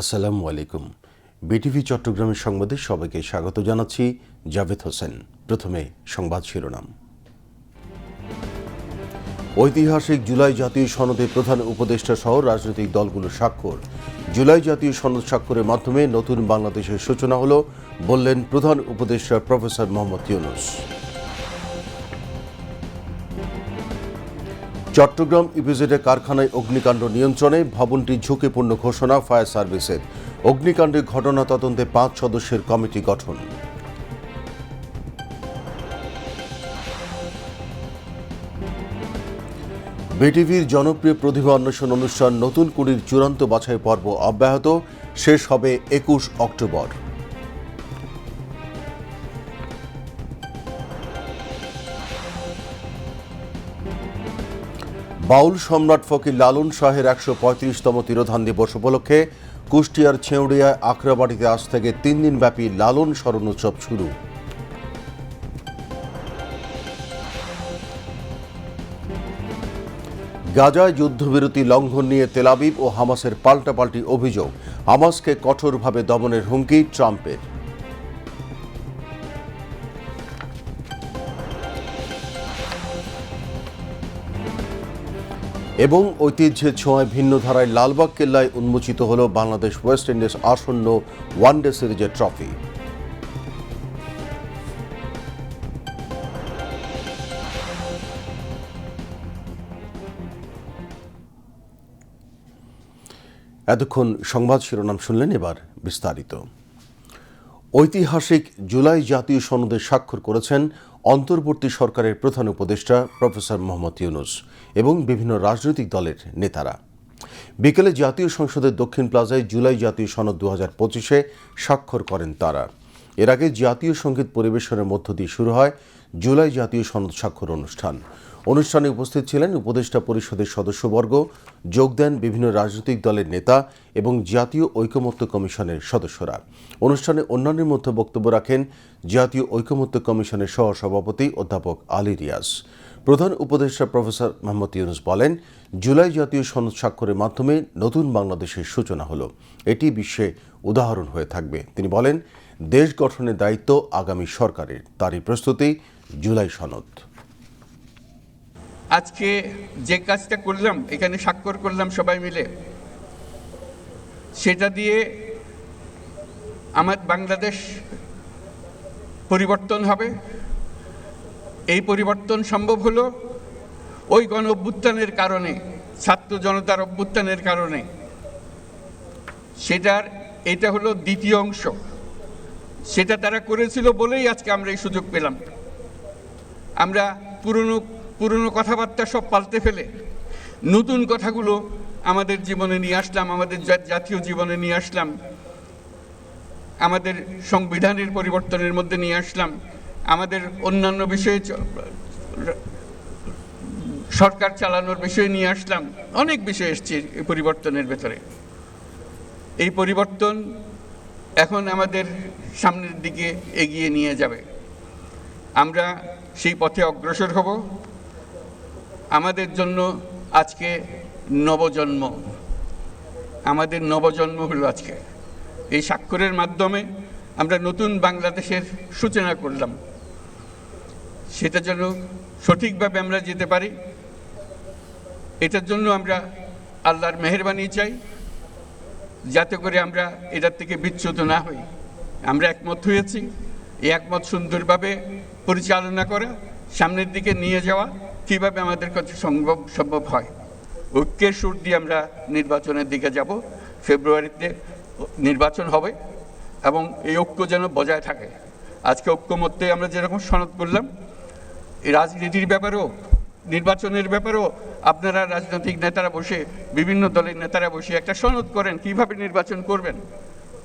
আসসালামু আলাইকুম। বিটিভি চট্টগ্রামের সংবাদে সবাইকে স্বাগত জানাচ্ছি জাভেদ হোসেন। প্রথমে সংবাদ শিরোনাম। ঐতিহাসিক জুলাই জাতীয় সনদে প্রধান উপদেষ্টা সহ রাজনৈতিক দলগুলো স্বাক্ষর। জুলাই জাতীয় সনদ স্বাক্ষরের মাধ্যমে নতুন বাংলাদেশের সূচনা হলো, বললেন প্রধান উপদেষ্টা প্রফেসর মোহাম্মদ ইউনুস। চট্টগ্রাম ইপিজেডে কারখানায় অগ্নিকাণ্ড নিয়ন্ত্রণে, ভবনটি ঝুঁকিপূর্ণ ঘোষণা ফায়ার সার্ভিসের। অগ্নিকাণ্ডের ঘটনা তদন্তে পাঁচ সদস্যের কমিটি গঠন। বিটিভির জনপ্রিয় প্রতিভা অন্বেষণ অনুষ্ঠান নতুন কুড়ির চূড়ান্ত বাছাই পর্ব অব্যাহত। শেষ হবে একুশ অক্টোবর। বাউল সম্রাট ফকির লালন শাহের একশো পঁয়ত্রিশতম তিরোধান দিবস উপলক্ষে কুষ্টিয়ার ছেউড়িয়ায় আখড়াবাড়িতে আজ থেকে তিন দিনব্যাপী লালন স্মরণ উৎসব শুরু। গাজায় যুদ্ধবিরতি লঙ্ঘন নিয়ে তেলাবিব ও হামাসের পাল্টাপাল্টি অভিযোগ। হামাসকে কঠোরভাবে দমনের হুমকি ট্রাম্পের। এবং ঐতিহ্যের ছোঁয়ায় ভিন্ন ধারায় লালবাগ কেল্লায় উন্মোচিত হল বাংলাদেশ ওয়েস্ট ইন্ডিজ আসন্ন ওয়ানডে সিরিজের ট্রফি। এতক্ষণ সংবাদ শিরোনাম শুনলেন এবার বিস্তারিত। ঐতিহাসিক জুলাই জাতীয় সনদে স্বাক্ষর করেছেন অন্তর্বর্তী সরকারের প্রধান উপদেষ্টা প্রফেসর মোহাম্মদ ইউনুস এবং বিভিন্ন রাজনৈতিক দলের নেতারা। বিকেলে জাতীয় সংসদের দক্ষিণ প্লাজায় জুলাই জাতীয় সনদ দু হাজার পঁচিশে স্বাক্ষর করেন তারা। এর আগে জাতীয় সংগীত পরিবেশনের মধ্য দিয়ে শুরু হয় জুলাই জাতীয় সনদ স্বাক্ষর অনুষ্ঠান। অনুষ্ঠানে উপস্থিত ছিলেন উপদেষ্টা পরিষদের সদস্যবর্গ, যোগ দেন বিভিন্ন রাজনৈতিক দলের নেতা এবং জাতীয় ঐকমত্য কমিশনের সদস্যরা। অনুষ্ঠানে অন্যান্যের মধ্যে বক্তব্য রাখেন জাতীয় ঐকমত্য কমিশনের সহসভাপতি অধ্যাপক আলী রিয়াজ। প্রধান উপদেষ্টা প্রফেসর মোহাম্মদ ইউনুস বলেন, জুলাই জাতীয় সনদ স্বাক্ষরের মাধ্যমে নতুন বাংলাদেশের সূচনা হলো। এটি বিশ্বে উদাহরণ হয়ে থাকবে। তিনি বলেন, দেশ গঠনের দায়িত্ব আগামী সরকারের। তারই প্রস্তুতি জুলাই সনদ। আজকে যে কাজটা করলাম, এখানে স্বাক্ষর করলাম সবাই মিলে, সেটা দিয়ে আমার বাংলাদেশ পরিবর্তন হবে। এই পরিবর্তন সম্ভব হলো ওই গণ অভ্যুত্থানের কারণে, ছাত্র জনতার অভ্যুত্থানের কারণে। সেটার, এটা হলো দ্বিতীয় অংশ। সেটা তারা করেছিল বলেই আজকে আমরা এই সুযোগ পেলাম। আমরা পুরনো পুরনো কথাবার্তা সব পাল্টে ফেলে। নতুন কথাগুলো আমাদের জীবনে নিয়ে আসলাম, আমাদের জাতীয় জীবনে নিয়ে আসলাম, আমাদের সংবিধানের পরিবর্তনের মধ্যে নিয়ে আসলাম, আমাদের অন্যান্য বিষয়ে সরকার চালানোর বিষয়ে নিয়ে আসলাম, অনেক বিষয় এসছে এই পরিবর্তনের ভেতরে। এই পরিবর্তন এখন আমাদের সামনের দিকে এগিয়ে নিয়ে যাবে। আমরা সেই পথে অগ্রসর হব। আমাদের জন্য আজকে নবজন্ম। আমাদের নবজন্ম হলো আজকে। এই স্বাক্ষরের মাধ্যমে আমরা নতুন বাংলাদেশের সূচনা করলাম। সেটা যেন সঠিকভাবে আমরা যেতে পারি, এটার জন্য আমরা আল্লাহর মেহরবানি চাই, যাতে করে আমরা এটার থেকে বিচ্যুত না হই। আমরা একমত হয়েছি, এই একমত সুন্দরভাবে পরিচালনা করা, সামনের দিকে নিয়ে যাওয়া কীভাবে আমাদের কাছে সম্ভব সম্ভব হয়? ঐক্যের সুর দিয়ে আমরা নির্বাচনের দিকে যাব। ফেব্রুয়ারিতে নির্বাচন হবে এবং এই ঐক্য যেন বজায় থাকে। আজকে ঐক্যমত্যে আমরা যেরকম সনদ করলাম রাজনীতির ব্যাপারেও, নির্বাচনের ব্যাপারেও আপনারা রাজনৈতিক নেতারা বসে, বিভিন্ন দলের নেতারা বসে একটা সনদ করেন কীভাবে নির্বাচন করবেন।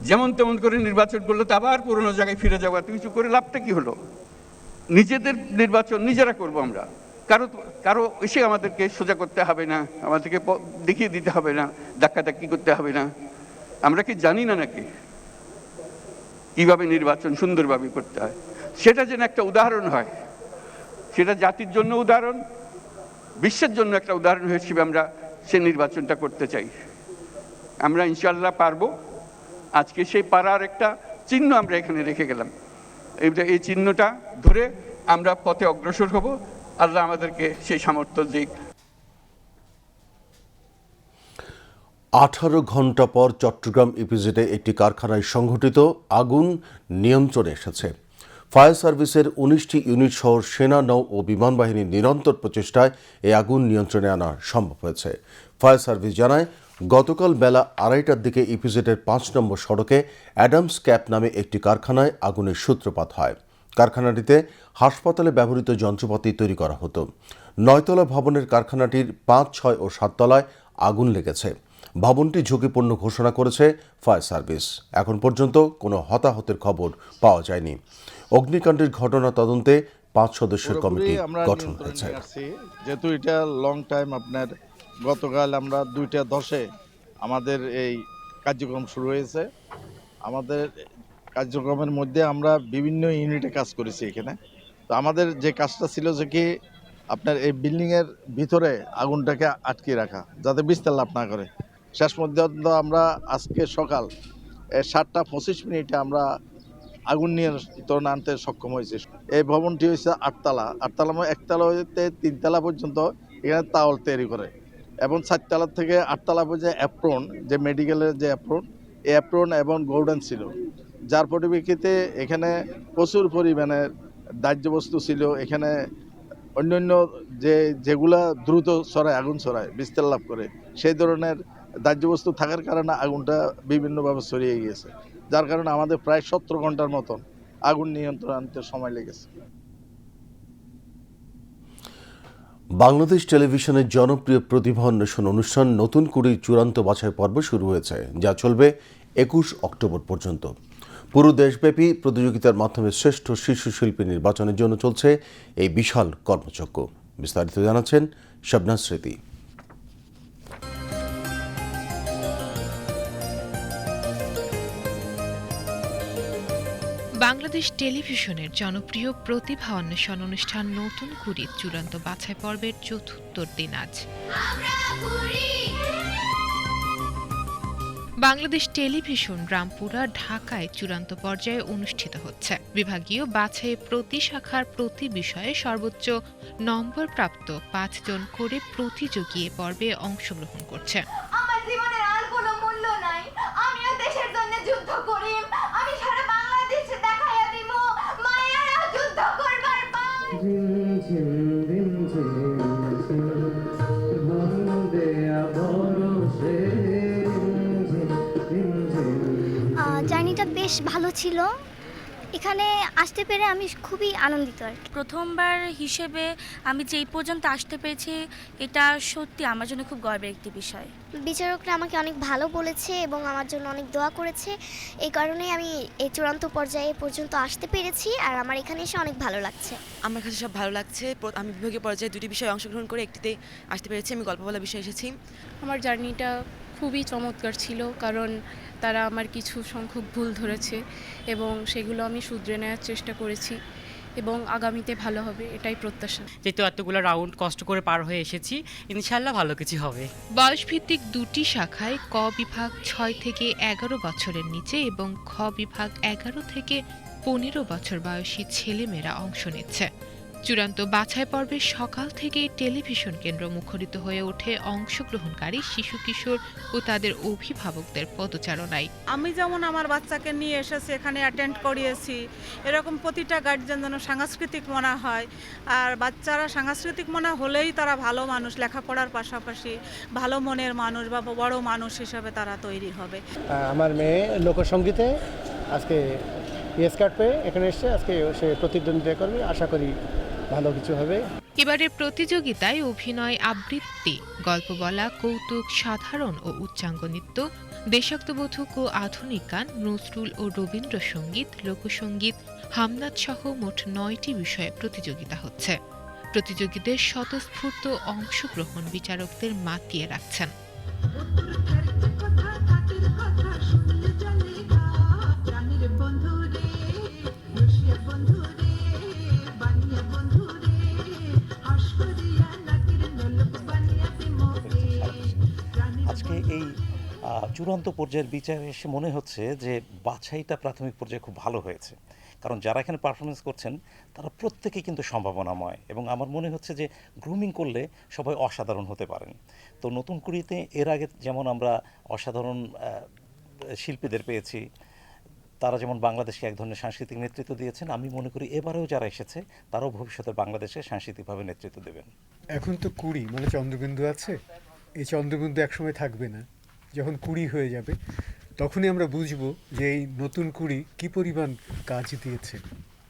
যেমন তেমন করে নির্বাচন করলে তো আবার পুরনো জায়গায় ফিরে যাওয়া কিছু করে লাভটা কি হলো? নিজেদের নির্বাচন নিজেরা করব আমরা। কারও কারও এসে আমাদেরকে সোজা করতে হবে না, আমাদেরকে দেখিয়ে দিতে হবে না, ধাক্কাধাক্কি করতে হবে না। আমরা কি জানি না নাকি কীভাবে নির্বাচন সুন্দরভাবে করতে হয়? সেটা যেন একটা উদাহরণ হয়। সেটা জাতির জন্য উদাহরণ, বিশ্বের জন্য একটা উদাহরণ হিসেবে আমরা সে নির্বাচনটা করতে চাই। আমরা ইনশাল্লাহ পারব। আজকে সেই পারার একটা চিহ্ন আমরা এখানে রেখে গেলাম। এই চিহ্নটা ধরে আমরা পথে অগ্রসর হব। আল্লাহ আমাদেরকে সেই সামর্থ্য দিক। আঠারো ঘণ্টা পর চট্টগ্রাম ইপিজেডে একটি কারখানায় সংঘটিত আগুন নিয়ন্ত্রণে এসেছে। ফায়ার সার্ভিসের উনিশটি ইউনিট সহ সেনা, নৌ ও বিমান বাহিনীর নিরন্তর প্রচেষ্টায় এই আগুন নিয়ন্ত্রণে আনা সম্ভব হয়েছে। ফায়ার সার্ভিস জানায়, গতকাল বেলা আড়াইটার দিকে ইপিজেডের পাঁচ নম্বর সড়কে অ্যাডামস ক্যাপ নামে একটি কারখানায় আগুনের সূত্রপাত হয়। কারখানাটিতে হাসপাতালে ব্যবহৃত যন্ত্রপাতি তৈরি করা হতো। নয়তলা ভবনের কারখানাটির পাঁচ ছয় ও সাততলায় আগুন লেগেছে। ভবনটি ঝুঁকিপূর্ণ ঘোষণা করেছে ফায়ার সার্ভিস। এখন পর্যন্ত কোনো হতাহতের খবর পাওয়া যায়নি। অগ্নিকাণ্ডের ঘটনা তদন্তে পাঁচ সদস্যের কমিটি আমরা গঠন হয়েছে যেহেতু এটা লং টাইম আপনার গতকাল আমরা দুইটা দশে আমাদের এই কার্যক্রম শুরু হয়েছে। আমাদের কার্যক্রমের মধ্যে আমরা বিভিন্ন ইউনিটে কাজ করেছি এখানে। তো আমাদের যে কাজটা ছিল যে কি, আপনার এই বিল্ডিংয়ের ভিতরে আগুনটাকে আটকে রাখা, যাতে বিস্তার লাভ না করে। শেষ পর্যন্ত আমরা আজকে সকাল সাতটা পঁচিশ মিনিটে আমরা আগুন নিয়ন্ত্রণ আনতে সক্ষম হয়েছে। এই ভবনটি হয়েছে আটতলা। আটতলা মানে একতলা তিনতলা পর্যন্ত এখানে তাওয়াল তৈরি করে। এবং চারতলা থেকে আটতলা পর্যন্ত অ্যাপ্রন যে মেডিকেলের যে অ্যাপ্রন এই অ্যাপ্রন এবং গোল্ডেন ছিল। যার পরিপ্রেক্ষিতে এখানে প্রচুর পরিমাণে দাহ্য বস্তু ছিল, এখানে অন্যান্য যে, যেগুলা দ্রুত ছড়ায়, আগুন ছড়ায়, বিস্তার লাভ করে, সেই ধরনের দাহ্য বস্তু থাকার কারণে আগুনটা বিভিন্নভাবে ছড়িয়ে গিয়েছে। যার কারণে আমাদের প্রায় সতেরো ঘণ্টার মতন আগুন নিয়ন্ত্রণ আনতে সময় লেগেছে। বাংলাদেশ টেলিভিশনের জনপ্রিয় প্রতিভা অন্বেষণ অনুষ্ঠান নতুন করে চূড়ান্ত বাছাই পর্ব শুরু হয়েছে, যা চলবে একুশ অক্টোবর পর্যন্ত। পুরো দেশব্যাপী প্রতিযোগিতার মাধ্যমে শ্রেষ্ঠ শিশু শিল্পী নির্বাচনের জন্য চলছে এই বিশাল কর্মযজ্ঞ। বিস্তারিত জানাচ্ছেন শবনা স্মৃতি। বাংলাদেশ টেলিভিশনের জনপ্রিয় প্রতিভা অন্বেষণ অনুষ্ঠান নতুন কুড়ির চূড়ান্ত বাছাই পর্বের চতুর্থ দিন আজ। বাংলাদেশ টেলিভিশন রামপুরা ঢাকায় চূড়ান্ত পর্যায়ে অনুষ্ঠিত হচ্ছে। বিভাগীয় বাছাই প্রতি শাখার প্রতি বিষয়ে সর্বোচ্চ নম্বর প্রাপ্ত পাঁচজন করে প্রতিযোগী পর্বে অংশগ্রহণ করছে। ছিল। এখানে আসতে পেরে আমি খুবই আনন্দিত আর কি। প্রথমবার হিসেবে আমি যেই পর্যন্ত আসতে পেরেছি এটা সত্যি আমার জন্য খুব গর্বের একটি বিষয়। বিচারকরা আমাকে অনেক ভালো বলেছে এবং আমার জন্য অনেক দোয়া করেছে। এই কারণেই আমি এই চূড়ান্ত পর্যায়ে পর্যন্ত আসতে পেরেছি আর আমার এখানে এসে অনেক ভালো লাগছে। আমার কাছে সব ভালো লাগছে। আমি বিভাগীয় পর্যায়ে দুটি বিষয়ে অংশগ্রহণ করে একটিতে আসতে পেরেছি। আমি গল্প বলা বিষয়ে এসেছি। আমার জার্নিটা খুবই চমৎকার ছিল কারণ তারা আমার কিছু সংখ্যক ভুল ধরেছে এবং সেগুলো আমি শুধরে নেওয়ার চেষ্টা করেছি এবং আগামীতে ভালো হবে এটাই প্রত্যাশা। যেহেতু এতগুলো রাউন্ড কষ্ট করে পার হয়ে এসেছি ইনশাল্লাহ ভালো কিছু হবে। বয়সভিত্তিক দুটি শাখায় ক বিভাগ ছয় থেকে এগারো বছরের নিচে এবং খ বিভাগ এগারো থেকে পনেরো বছর বয়সী ছেলেমেয়েরা অংশ নিচ্ছে। চূড়ান্ত বাছাই পর্বে সকাল থেকে টেলিভিশন কেন্দ্র মুখরিত হয়ে ওঠে অংশগ্রহণকারী শিশু কিশোর ও তাদের অভিভাবকদের পদচারণায়। আমি যেমন আমার বাচ্চাকে নিয়ে এসেছি এখানে অ্যাটেন্ড করিয়েছি এরকম প্রতিটা গার্জেন যেন সাংস্কৃতিক মনে হয়। আর বাচ্চারা সাংস্কৃতিক মনে হলেই তারা ভালো মানুষ লেখাপড়ার পাশাপাশি ভালো মনের মানুষ বা বড় মানুষ হিসাবে তারা তৈরি হবে। আমার মেয়ে লোকসঙ্গীতে আজকে ইয়েস কার্ড পেয়ে এখানে এসছে আজকে সে প্রতিদ্বন্দ্বিতা করবে। আশা করি ভালো কিছু হবে। এবারের প্রতিযোগিতায় অভিনয় আবৃত্তি গল্প বলা কৌতুক সাধারণ ও উচ্চাঙ্গ নৃত্য দেশাত্মবোধক ও আধুনিক গান নজরুল ও রবীন্দ্রসঙ্গীত লোকসঙ্গীত হামনাদ সহ মোট নয়টি বিষয়ে প্রতিযোগিতা হচ্ছে। প্রতিযোগীদের স্বতঃস্ফূর্ত অংশগ্রহণ বিচারকদের মাতিয়ে রাখছেন। চূড়ান্ত পর্যায়ের বিচারে এসে মনে হচ্ছে যে বাছাইটা প্রাথমিক পর্যায়ে খুব ভালো হয়েছে। কারণ যারা এখানে পারফরমেন্স করছেন, তারা প্রত্যেকেই কিন্তু সম্ভাবনাময় এবং আমার মনে হচ্ছে যে গ্রুমিং করলে সবাই অসাধারণ হতে পারেন। তো নতুন কুড়িতে এর আগে যেমন আমরা অসাধারণ শিল্পীদের পেয়েছি, তারা যেমন বাংলাদেশকে এক ধরনের সাংস্কৃতিক নেতৃত্ব দিয়েছেন, আমি মনে করি এবারেও যারা এসেছে, তারাও ভবিষ্যতে বাংলাদেশে সাংস্কৃতিকভাবে নেতৃত্ব দেবেন। এখন তো কুড়ি মানে চন্দ্রবিন্দু আছে। এই চন্দ্রবিন্দু একসময় থাকবে না, যখন কুড়ি হয়ে যাবে, তখনই আমরা বুঝব যে এই নতুন কুড়ি কী পরিমাণ কাজ দিয়েছে।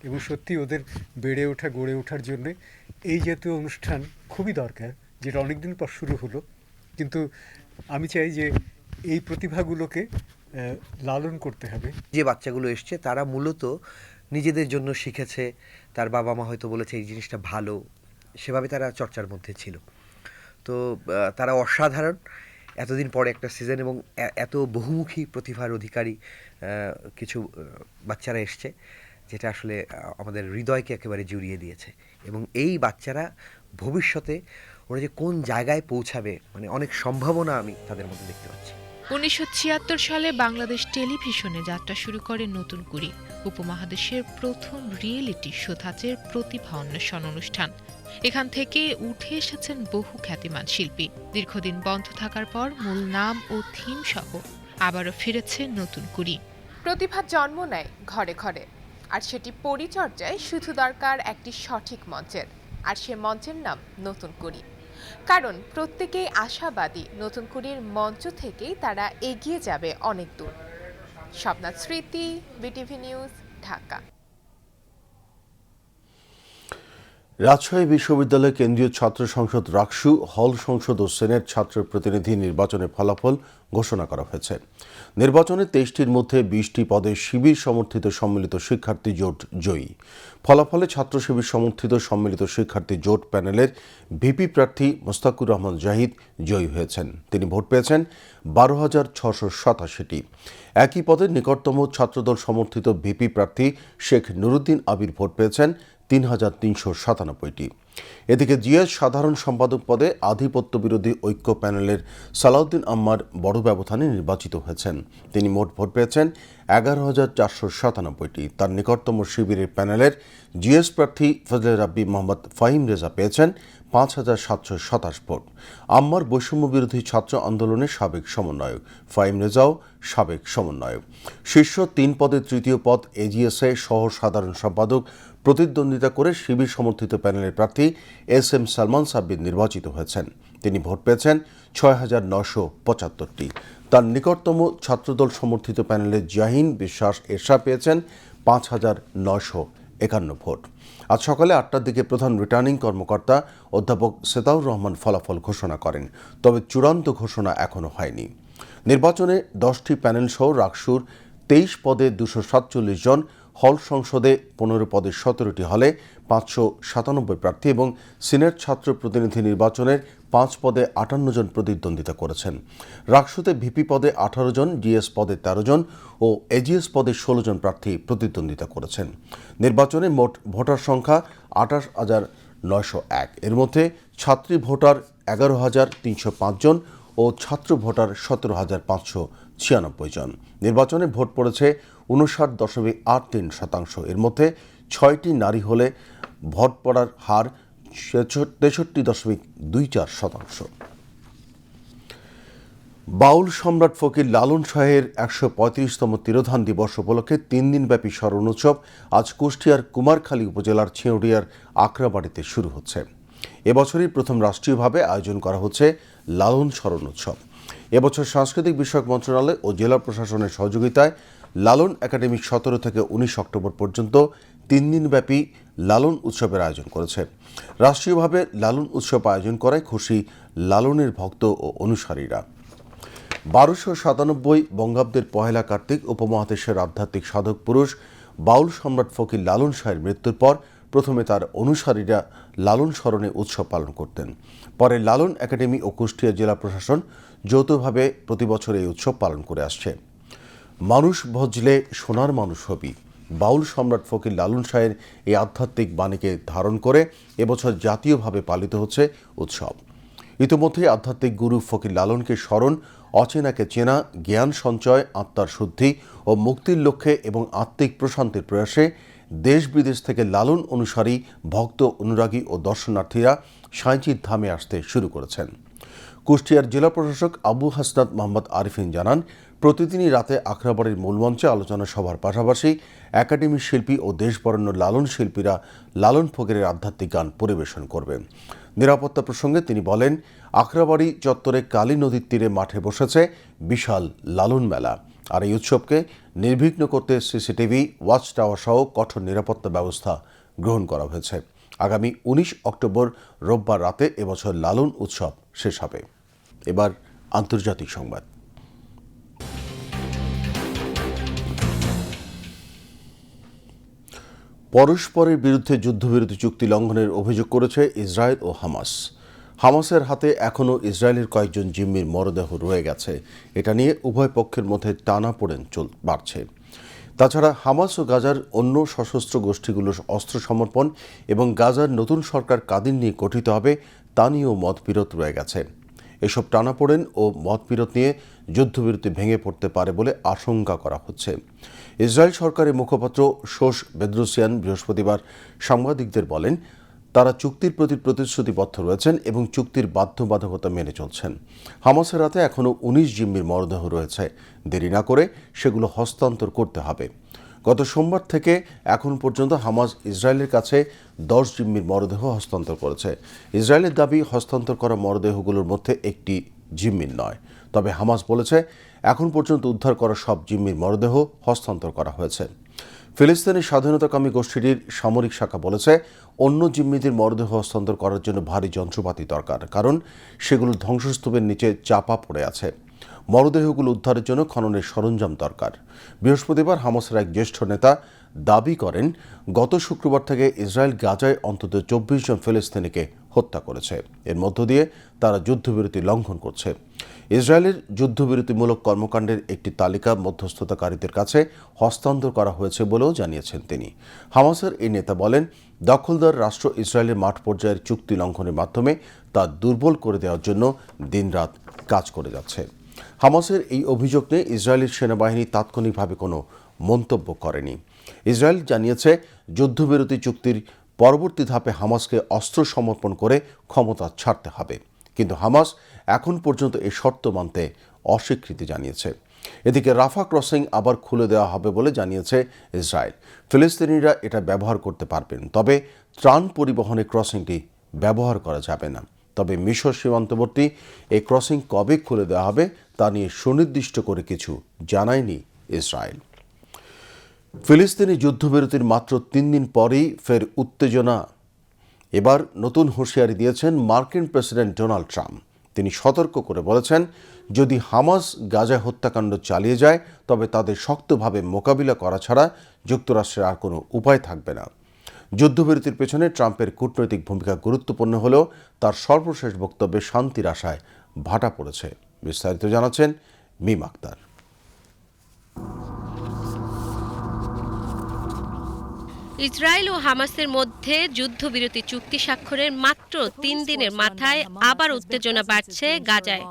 এবং সত্যি ওদের বেড়ে ওঠা, গড়ে ওঠার জন্যে এই জাতীয় অনুষ্ঠান খুবই দরকার, যেটা অনেক দিন পর শুরু হলো। কিন্তু আমি চাই যে এই প্রতিভাগুলোকে লালন করতে হবে। যে বাচ্চাগুলো এসছে, তারা মূলত নিজেদের জন্য শিখেছে, তার বাবা মা হয়তো বলেছে এই জিনিসটা ভালো, সেভাবে তারা চর্চার মধ্যে ছিল। তো তারা অসাধারণ। এতদিন পরে একটা সিজন এবং এত বহুমুখী প্রতিভার অধিকারী কিছু বাচ্চারা এসছে, যেটা আসলে আমাদের হৃদয়কে একেবারে জুড়িয়ে দিয়েছে। এবং এই বাচ্চারা ভবিষ্যতে ওরা যে কোন জায়গায় পৌঁছাবে মানে অনেক সম্ভাবনা আমি তাদের মধ্যে দেখতে পাচ্ছি। উনিশশো ছিয়াত্তর সালে বাংলাদেশ টেলিভিশনে যাত্রা শুরু করে নতুন কুড়ি উপমহাদেশের প্রথম রিয়েলিটি শো প্রতিভা অন্বেষণ অনুষ্ঠান। এখান থেকে উঠে এসেছেন বহু খ্যাতিমান শিল্পী। দীর্ঘদিন বন্ধ থাকার পর মূল নাম ও থিম সহ আবারও ফিরেছে নতুন কুড়ি। প্রতিভা জন্ম নেয় ঘরে ঘরে। আর সেটি পরিচর্যায় শুধু দরকার একটি সঠিক মঞ্চের। আর সে মঞ্চের নাম নতুন কুড়ি। কারণ প্রত্যেকেই আশাবাদী নতুন কুড়ির মঞ্চ থেকেই তারা এগিয়ে যাবে অনেক দূর। স্বপ্নাথ স্মৃতি, বিটিভি নিউজ, ঢাকা। রাজশাহী বিশ্ববিদ্যালয় কেন্দ্রীয় ছাত্র সংসদ রাকসু হল সংসদ ও সেনেট ছাত্র প্রতিনিধি নির্বাচনের ফলাফল ঘোষণা করা হয়েছে। নির্বাচনে তেইশটির মধ্যে বিশটি পদে শিবির সমর্থিত সম্মিলিত শিক্ষার্থী জোট জয়ী। ফলাফলে ছাত্র শিবির সমর্থিত সম্মিলিত শিক্ষার্থী জোট প্যানেলের ভিপি প্রার্থী মোস্তাকুর রহমান জাহিদ জয়ী হয়েছেন। তিনি ভোট পেয়েছেন বারো হাজার ছশো সাতাশিটি। একই পদে নিকটতম ছাত্রদল সমর্থিত ভিপি প্রার্থী শেখ নুরুদ্দিন আবির ভোট পেয়েছেন তিন হাজার তিনশো সাতানব্বইটি। এদিকে জিএস সাধারণ সম্পাদক পদে আধিপত্য বিরোধী ঐক্য প্যানেলের সালাউদ্দিন আম্মার বড় ব্যবধানে নির্বাচিত হয়েছেন। তিনি মোট ভোট পেয়েছেন এগারো হাজার চারশো সাতানব্বইটি। তার নিকটতম শিবিরের প্যানেলের জিএস প্রার্থী ফজলে রাব্বি মোহাম্মদ ফাহিম রেজা পেয়েছেন পাঁচ হাজার সাতশো সাতাশ ভোট। আম্মার বৈষম্য বিরোধী ছাত্র আন্দোলনের সাবেক সমন্বয়ক, ফাহিম রেজাও সাবেক সমন্বয়ক। শীর্ষ তিন পদে তৃতীয় পদ এজিএসএ সহ সাধারণ সম্পাদক প্রতিদ্বন্দ্বিতা করে শিবির সমর্থিত প্যানেলের প্রার্থী এস এম সালমান সাব্বির নির্বাচিত হয়েছেন। তিনি ভোট পেয়েছেন ছয় হাজার নশো পঁচাত্তরটি। তার নিকটতম ছাত্রদল সমর্থিত প্যানেলের জাহিন বিশ্বাস এরশা পেয়েছেন পাঁচ হাজার নশো একান্ন ভোট। আজ সকালে আটটার দিকে প্রধান রিটার্নিং কর্মকর্তা অধ্যাপক সেতাউর রহমান ফলাফল ঘোষণা করেন, তবে চূড়ান্ত ঘোষণা এখনও হয়নি। নির্বাচনে দশটি প্যানেল সহ রাকসুর তেইশ পদে দুশো সাতচল্লিশ জন হল সংসদে পনেরো পদে সতেরোটি হলে পাঁচশো সাতানব্বই প্রার্থী এবং সিনেট ছাত্র প্রতিনিধি নির্বাচনের পাঁচ পদে আটান্ন জন প্রতিদ্বন্দ্বিতা করেছেন। রাকসুতে ভিপি পদে আঠারো জন, ডিএস পদে তেরো জন ও এজিএস পদে ষোলো জন প্রার্থী প্রতিদ্বন্দ্বিতা করেছেন। নির্বাচনে মোট ভোটার সংখ্যা আঠাশ হাজার নয়শো এক। এর মধ্যে ছাত্রী ভোটার এগারো হাজার তিনশো পাঁচ জন ও ছাত্র ভোটার সতেরো হাজার পাঁচশো ছিয়ানব্বই জন। নির্বাচনে ভোট পড়েছে উনষাট দশমিক আট তিন শতাংশ। এর মধ্যে ছয়টি নারী হলে ভোট পড়ার হার তেষট্টি দশমিক দুই চার শতাংশ। বাউল সম্রাট ফকির লালন শাহের একশো পঁয়ত্রিশতম তিরোধান দিবস উপলক্ষে তিন দিনব্যাপী স্মরণ উৎসব আজ কুষ্টিয়ার কুমারখালী উপজেলার ছিঁড়িয়ার আখড়াবাড়িতে শুরু হচ্ছে। এবছরই প্রথম রাষ্ট্রীয়ভাবে আয়োজন করা হচ্ছে লালন স্মরণ উৎসব এবছর সাংস্কৃতিক বিষয়ক মন্ত্রণালয় ও জেলা প্রশাসনের সহযোগিতায় লালন একাডেমি সতেরো থেকে উনিশ অক্টোবর পর্যন্ত তিন দিনব্যাপী লালন উৎসবের আয়োজন করেছে। রাষ্ট্রীয়ভাবে লালন উৎসব আয়োজন করায় খুশি লালনের ভক্ত ও অনুসারীরা। বারোশো সাতানব্বই বঙ্গাব্দের পহেলা কার্তিক উপমহাদেশের আধ্যাত্মিক সাধক পুরুষ বাউল সম্রাট ফকির লালন শাহের মৃত্যুর পর প্রথমে তার অনুসারীরা লালন স্মরণে উৎসব পালন করতেন। পরে লালন একাডেমি ও কুষ্টিয়া জেলা প্রশাসন যৌথভাবে প্রতিবছর এই উৎসব পালন করে আসছে। মানুষ ভজলে সোনার মানুষ হবি। বাউল সম্রাট ফকির লালন শাহের এই আধ্যাত্মিক বাণীকে ধারণ করে এবছর জাতীয়ভাবে পালিত হচ্ছে উৎসব। ইতিমধ্যেই আধ্যাত্মিক গুরু ফকির লালনকে স্মরণ, অচেনাকে চেনা, জ্ঞান সঞ্চয়, আত্মার শুদ্ধি ও মুক্তির লক্ষ্যে এবং আত্মিক প্রশান্তির প্রয়াসে দেশ বিদেশ থেকে লালন অনুসারী ভক্ত, অনুরাগী ও দর্শনার্থীরা সাঁইচির ধামে আসতে শুরু করেছেন। কুষ্টিয়ার জেলা প্রশাসক আবু হাসনাত মোহাম্মদ আরিফিন জানান, প্রতিদিনই রাতে আখড়াবাড়ির মূলমঞ্চে আলোচনা সভার পাশাপাশি একাডেমির শিল্পী ও দেশবরণ্য লালন শিল্পীরা লালন ফকিরের আধ্যাত্মিক গান পরিবেশন করবেন। নিরাপত্তা প্রসঙ্গে তিনি বলেন, আখড়াবাড়ি চত্বরে কালী নদীর তীরে মাঠে বসেছে বিশাল লালন মেলা। আর এই উৎসবকে নির্বিঘ্ন করতে সিসিটিভি ওয়াচ টাওয়ার সহ কঠোর নিরাপত্তা ব্যবস্থা গ্রহণ করা হয়েছে। আগামী উনিশ অক্টোবর রোববার রাতে এবছর লালন উৎসব শেষ হবে। এবার আন্তর্জাতিক সংবাদ। পরস্পরের বিরুদ্ধে যুদ্ধবিরতি চুক্তি লঙ্ঘনের অভিযোগ করেছে ইসরায়েল ও হামাস। হামাসের হাতে এখনও ইসরায়েলের কয়েকজন জিম্মির মরদেহ রয়ে গেছে। এটা নিয়ে উভয় পক্ষের মধ্যে টানা পড়েন চল বাড়ছে। তাছাড়া হামাস ও গাজার অন্য সশস্ত্র গোষ্ঠীগুলোর অস্ত্র সমর্পণ এবং গাজার নতুন সরকার কাদিন নিয়ে গঠিত হবে তা নিয়েও মতবিরোধ রয়ে গেছে। এসব টানাপোড়েন ও মতবিরোধ নিয়ে যুদ্ধবিরতি ভেঙে পড়তে পারে বলে আশঙ্কা করা হচ্ছে। ইসরায়েল সরকারের মুখপাত্র শোষ বেদ্রুসিয়ান বৃহস্পতিবার সাংবাদিকদের বলেন, তারা চুক্তির প্রতি প্রতিশ্রুতিবদ্ধ রয়েছেন এবং চুক্তির বাধ্যবাধকতা মেনে চলছেন। হামাসের হাতে এখনও উনিশ জিম্মির মরদেহ রয়েছে। দেরি না করে সেগুলো হস্তান্তর করতে হবে। গত সোমবার থেকে এখন পর্যন্ত হামাজ ইসরায়েলের কাছে দশ জিম্মির মরদেহ হস্তান্তর করেছে। ইসরায়েলের দাবি, হস্তান্তর করা মরদেহগুলোর মধ্যে একটি জিম্মির নয়। তবে হামাস বলেছে, এখন পর্যন্ত উদ্ধার করা সব জিম্মির মরদেহ হস্তান্তর করা হয়েছে। ফিলিস্তিনের স্বাধীনতাকামী গোষ্ঠীটির সামরিক শাখা বলেছে, অন্য জিম্মিদের মরদেহ হস্তান্তর করার জন্য ভারী যন্ত্রপাতি দরকার, কারণ সেগুলো ধ্বংসস্তূপের নিচে চাপা পড়ে আছে। মরদেহগুলো উদ্ধারের জন্য খননের সরঞ্জাম দরকার। বৃহস্পতিবার হামাসের এক জ্যেষ্ঠ নেতা দাবি করেন, গত শুক্রবার থেকে ইসরায়েল গাজায় অন্তত চব্বিশ জন ফিলিস্তিনিকে হত্যা করেছে। এর মধ্য দিয়ে তারা যুদ্ধবিরতি লঙ্ঘন করছে। ইসরায়েলের যুদ্ধবিরতিমূলক কর্মকাণ্ডের একটি তালিকা মধ্যস্থতাকারীদের কাছে হস্তান্তর করা হয়েছে বলেও জানিয়েছেন তিনি। হামাসের এই নেতা বলেন, দখলদার রাষ্ট্র ইসরায়েলের মাঠ পর্যায়ের চুক্তি লঙ্ঘনের মাধ্যমে তা দুর্বল করে দেওয়ার জন্য দিনরাত কাজ করে যাচ্ছে। হামাসের এই অভিযোগ নিয়ে ইসরায়েলের সেনাবাহিনী তাৎক্ষণিকভাবে কোনো মন্তব্য করেনি। ইসরায়েল জানিয়েছে, যুদ্ধবিরতি চুক্তির পরবর্তী ধাপে হামাসকে অস্ত্র সমর্পণ করে ক্ষমতা ছাড়তে হবে। কিন্তু হামাস এখন পর্যন্ত এই শর্ত মানতে অস্বীকৃতি জানিয়েছে। এদিকে রাফা ক্রসিং আবার খুলে দেওয়া হবে বলে জানিয়েছে ইসরায়েল। ফিলিস্তিনিরা এটা ব্যবহার করতে পারবেন, তবে ত্রাণ পরিবহনে ক্রসিংটি ব্যবহার করা যাবে না। তবে মিশর সীমান্তবর্তী এই ক্রসিং কবে খুলে দেওয়া হবে তা নিয়ে সুনির্দিষ্ট করে কিছু জানায়নি ইসরায়েল। ফিলিস্তিনি যুদ্ধবিরতির মাত্র তিন দিন পরেই ফের উত্তেজনা। এবার নতুন হুঁশিয়ারি দিয়েছেন মার্কিন প্রেসিডেন্ট ডোনাল্ড ট্রাম্প। তিনি সতর্ক করে বলেছেন, যদি হামাস গাজায় হত্যাকাণ্ড চালিয়ে যায়, তবে তাদের শক্তভাবে মোকাবিলা করা ছাড়া যুক্তরাষ্ট্রের আর কোনো উপায় থাকবে না। যুদ্ধবিরতির পেছনে ট্রাম্পের কূটনৈতিক ভূমিকা গুরুত্বপূর্ণ হলেও তার সর্বশেষ বক্তব্যে শান্তির আশায় ভাটা পড়েছে। বিস্তারিত জানাচ্ছেন মিম আক্তার। ইসরায়েল ও হামাসের মধ্যে যুদ্ধবিরতি চুক্তি স্বাক্ষরের মাত্র তিন দিনের মাথায় আবার উত্তেজনা বাড়ছে গাজায়।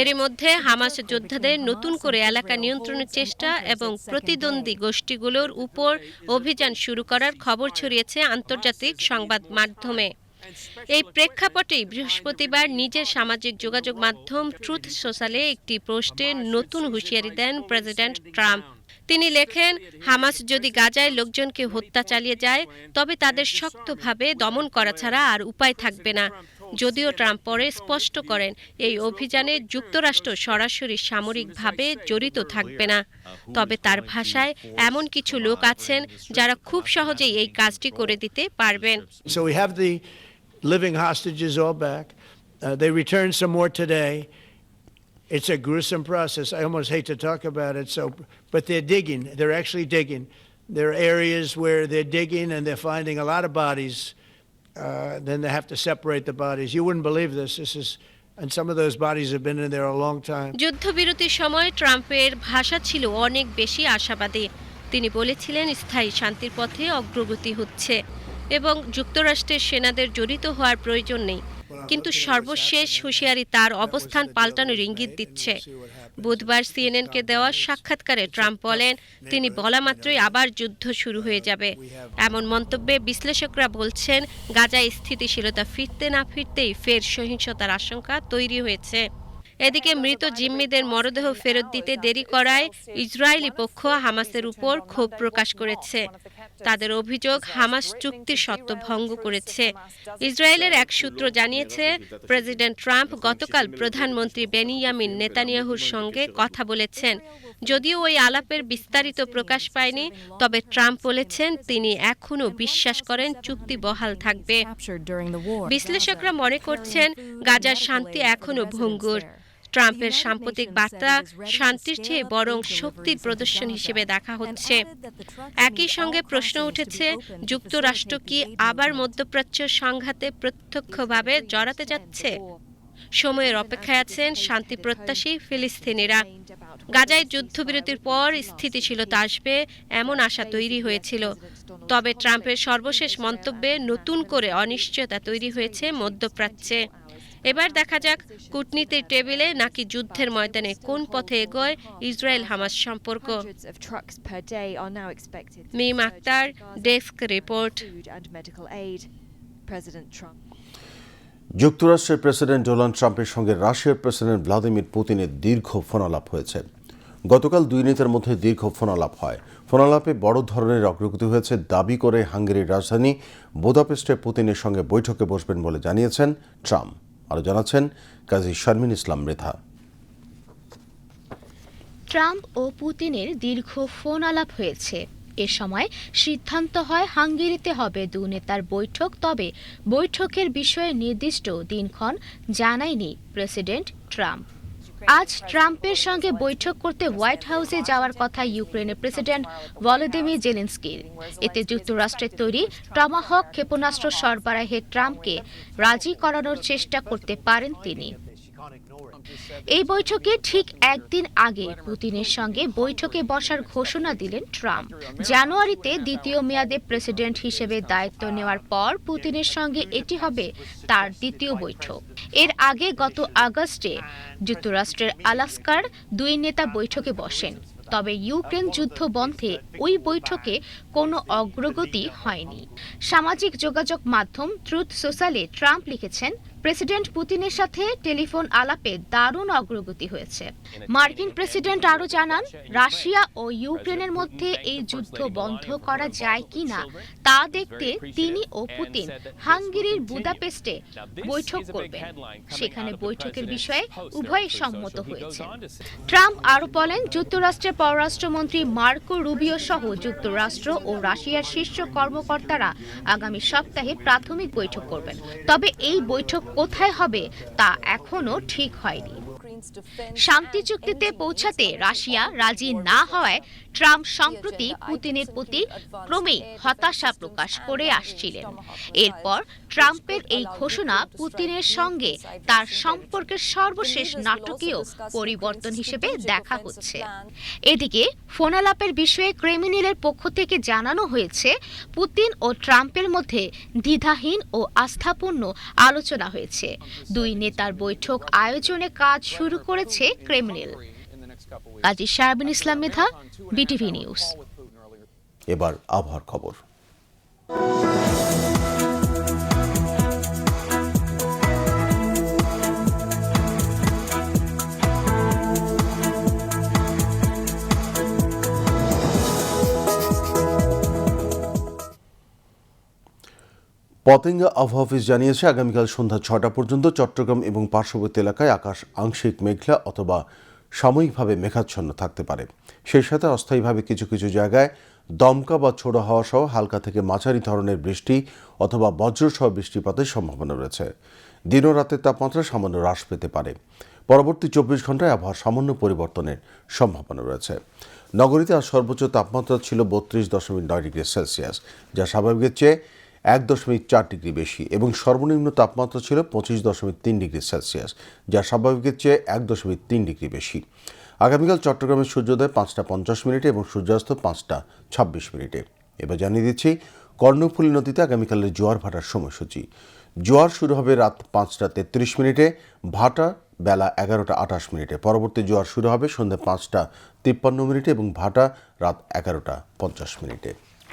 এরই মধ্যে হামাস যোদ্ধাদের নতুন করে এলাকা নিয়ন্ত্রণের চেষ্টা এবং প্রতিদ্বন্দ্বী গোষ্ঠীগুলোর উপর অভিযান শুরু করার খবর ছড়িয়েছে আন্তর্জাতিক সংবাদ মাধ্যমে। এই প্রেক্ষাপটেই বৃহস্পতিবার নিজের সামাজিক যোগাযোগ মাধ্যম ট্রুথ সোশ্যালে একটি পোস্টে নতুন হুঁশিয়ারি দেন প্রেসিডেন্ট ট্রাম্প। তিনি লেখেন হামাস যদি গাজায় লোকজনকে হত্যা চালিয়ে যায় তবে তাদের শক্তভাবে দমন করা ছাড়া আর উপায় থাকবে না যদিও ট্রাম্প পরে স্পষ্ট করেন এই অভিযানে যুক্তরাষ্ট্র সরাসরি সামরিকভাবে জড়িত থাকবে না তবে তার ভাষায় এমন কিছু লোক আছেন যারা খুব সহজেই এই কাজটি করে দিতে পারবেন. Uh, they returned some more today. It's a gruesome process. I almost hate to talk about it. So, but they're digging. They're actually digging. There are areas where they're digging and they're finding a lot of bodies. Uh, then they have to separate the bodies. You wouldn't believe this. This is, and some of those bodies have been in there a long time. যুদ্ধবিরতির সময় ট্রাম্পের ভাষা ছিল অনেক বেশি আশাবাদী তিনি বলেছিলেন স্থায়ী শান্তির পথে অগ্রগতি হচ্ছে এবং যুক্তরাষ্ট্রের সেনাদের জড়িত হওয়ার প্রয়োজন নেই কিন্তু সর্বশেষ হুঁশিয়ারি তার অবস্থান পাল্টানোর ইঙ্গিত দিচ্ছে। বুধবার সিএনএনকে দেওয়া সাক্ষাৎকারে ট্রাম্প বলেন তিনি বলা মাত্রই আবার যুদ্ধ শুরু হয়ে যাবে। এমন মন্তব্যে বিশ্লেষকরা বলছেন গাজায় স্থিতিশীলতা ফিরতে না ফিরতেই ফের সহিংসতার আশঙ্কা তৈরি হয়েছে। এদিকে মৃত জিম্মিদের মরদেহ ফেরত দিতে দেরি করায় ইসরায়েলি পক্ষ হামাসের উপর ক্ষোভ প্রকাশ করেছে। তাদের অভিযোগ হামাস চুক্তির সত্য ভঙ্গ করেছে। ইসরায়েলের এক সূত্র জানিয়েছে, প্রেসিডেন্ট ট্রাম্প গতকাল প্রধানমন্ত্রী বেনিয়ামিন নেতানিয়াহুর সঙ্গে কথা বলেছেন। যদিও ওই আলাপের বিস্তারিত প্রকাশ পায়নি, তবে ট্রাম্প বলেছেন তিনি এখনও বিশ্বাস করেন চুক্তি বহাল থাকবে। বিশ্লেষকরা মনে করছেন, গাজার শান্তি এখনও ভঙ্গুর। ট্রাম্পের সাম্প্রতিক বার্তা শান্তির চেয়ে বরং শক্তির প্রদর্শন হিসেবে দেখা হচ্ছে। একই সঙ্গে প্রশ্ন উঠেছে যুক্তরাষ্ট্র কি আবার মধ্যপ্রাচ্য সংঘাতে প্রত্যক্ষভাবে জড়াতে যাচ্ছে? সময়ের অপেক্ষায় আছেন শান্তি প্রত্যাশী ফিলিস্তিনিরা। গাজায় যুদ্ধবিরতির পর স্থিতিশীলতা আসবে এমন আশা তৈরি হয়েছিল। তবে ট্রাম্পের সর্বশেষ মন্তব্যে নতুন করে অনিশ্চয়তা তৈরি হয়েছে মধ্যপ্রাচ্যে। এবার দেখা যাক কূটনীতির টেবিলে নাকি যুদ্ধের ময়দানে কোন পথে এগোয় ইসরায়েল হামাস সম্পর্ক। Mim Akhter desk report. যুক্তরাষ্ট্রের প্রেসিডেন্ট ডোনাল্ড ট্রাম্পের সঙ্গে রাশিয়ার প্রেসিডেন্ট ভ্লাদিমির পুতিনের দীর্ঘ ফোনালাপ হয়েছে। গতকাল দুই নেতার মধ্যে দীর্ঘ ফোনালাপ হয়। ফোনালাপে বড় ধরনের অগ্রগতি হয়েছে দাবি করে হাঙ্গেরির রাজধানী বোদাপেস্টে পুতিনের সঙ্গে বৈঠকে বসবেন বলে জানিয়েছেন ট্রাম্প। আরও জানাচ্ছেন কাজী শারমিন ইসলাম মৃধা। ট্রাম্প ও পুতিনের দীর্ঘ ফোন আলাপ হয়েছে। এ সময় সিদ্ধান্ত হয় হাঙ্গেরিতে হবে দু নেতার বৈঠক, তবে বৈঠকের বিষয়ে নির্দিষ্ট দিনক্ষণ জানায়নি প্রেসিডেন্ট ট্রাম্প। আজ ট্রাম্পের সঙ্গে বৈঠক করতে হোয়াইট হাউসে যাওয়ার কথা ইউক্রেনের প্রেসিডেন্ট ভলোদিমির জেলেন্সকির। এতে যুক্তরাষ্ট্রের তৈরি টমাহক ক্ষেপণাস্ত্র সরবরাহে ট্রাম্পকে রাজি করানোর চেষ্টা করতে পারেন তিনি। এই বৈঠকে ঠিক একদিন আগে পুতিনের সঙ্গে বৈঠকে বসার ঘোষণা দিলেন ট্রাম্প। জানুয়ারিতে দ্বিতীয় মেয়াদে প্রেসিডেন্ট হিসেবে দায়িত্ব নেওয়ার পর পুতিনের সঙ্গে এটি হবে তার দ্বিতীয় বৈঠক। এর আগে গত আগস্টে যুক্তরাষ্ট্রের আলাস্কার দুই নেতা বৈঠকে বসেন, তবে ইউক্রেন যুদ্ধ বন্ধে ওই বৈঠকে কোনো অগ্রগতি হয়নি। সামাজিক যোগাযোগ মাধ্যম ট্রুথ সোশ্যালে ট্রাম্প লিখেছেন প্রেসিডেন্ট পুতিনের সাথে টেলিফোন আলাপে দারুণ অগ্রগতি হয়েছে। মার্কিন প্রেসিডেন্ট আরও জানান রাশিয়া ও ইউক্রেনের মধ্যে এই যুদ্ধ বন্ধ করা যায় কিনা তা দেখতে তিনি ও পুতিন হাঙ্গেরির বুদাপেস্টে বৈঠক করবেন। সেখানে বৈঠকের বিষয়ে উভয় সম্মত হয়েছে। ট্রাম্প আরও বলেন যুক্তরাষ্ট্রের পররাষ্ট্রমন্ত্রী মার্কো রুবিও সহ যুক্তরাষ্ট্র ও রাশিয়ার শীর্ষ কর্মকর্তারা আগামী সপ্তাহে প্রাথমিক বৈঠক করবেন। তবে এই বৈঠক কোথায় হবে তা এখনও ঠিক হয়নি। শান্তি চুক্তিতে পৌঁছাতে রাশিয়া রাজি না হওয়ায় ট্রাম্প সম্প্রতি পুতিনের প্রতি ক্রমেই হতাশা প্রকাশ করে আসছিলেন। এরপর ট্রাম্পের এই ঘোষণা পুতিনের সঙ্গে তার সম্পর্কের সর্বশেষ নাটকীয় পরিবর্তন হিসেবে দেখা হচ্ছে। এদিকে ফোনালাপের বিষয়ে ক্রেমিনিলের পক্ষ থেকে জানানো হয়েছে পুতিন ও ট্রাম্পের মধ্যে দ্বিধাহীন ও আস্থাপূর্ণ আলোচনা হয়েছে। দুই নেতার বৈঠক আয়োজনে কাজ শুরু করেছে Kremlin. Kazi Sharmin Islam Mridha BTV news. এবার আবহাওয়ার খবর। পতেঙ্গা আবহাওয়া অফিস জানিয়েছে, আগামীকাল সন্ধ্যা ছটা পর্যন্ত চট্টগ্রাম এবং পার্শ্ববর্তী এলাকায় আকাশ আংশিক মেঘলা অথবা সাময়িকভাবে মেঘাচ্ছন্ন থাকতে পারে। সেই সাথে অস্থায়ীভাবে কিছু কিছু জায়গায় দমকা বা ছোড়ো হাওয়া সহ হালকা থেকে মাঝারি ধরনের বৃষ্টি অথবা বজ্রসহ বৃষ্টিপাতের সম্ভাবনা রয়েছে। দিন ও রাতের তাপমাত্রা সামান্য হ্রাস পেতে পারে। পরবর্তী চব্বিশ ঘন্টায় আবহাওয়ার সামান্য পরিবর্তনের সম্ভাবনা রয়েছে। নগরীতে আজ সর্বোচ্চ তাপমাত্রা ছিল বত্রিশ দশমিক নয় ডিগ্রি সেলসিয়াস, যা স্বাভাবিকের চেয়ে এক দশমিক চার ডিগ্রি বেশি এবং সর্বনিম্ন তাপমাত্রা ছিল পঁচিশ দশমিক তিন ডিগ্রি সেলসিয়াস, যা স্বাভাবিকের চেয়ে এক দশমিক তিন ডিগ্রি বেশি। আগামীকাল চট্টগ্রামের সূর্যোদয় পাঁচটা পঞ্চাশ মিনিটে এবং সূর্যাস্ত পাঁচটা ছাব্বিশ মিনিটে। এবার জানিয়ে দিচ্ছি, কর্ণফুলী নদীতে আগামীকালের জোয়ার ভাটার সময়সূচি। জোয়ার শুরু হবে রাত পাঁচটা তেত্রিশ মিনিটে, ভাটা বেলা এগারোটা আটাশ মিনিটে। পরবর্তী জোয়ার শুরু হবে সন্ধ্যা পাঁচটা তিপ্পান্ন মিনিটে এবং ভাটা রাত এগারোটা পঞ্চাশ মিনিটে।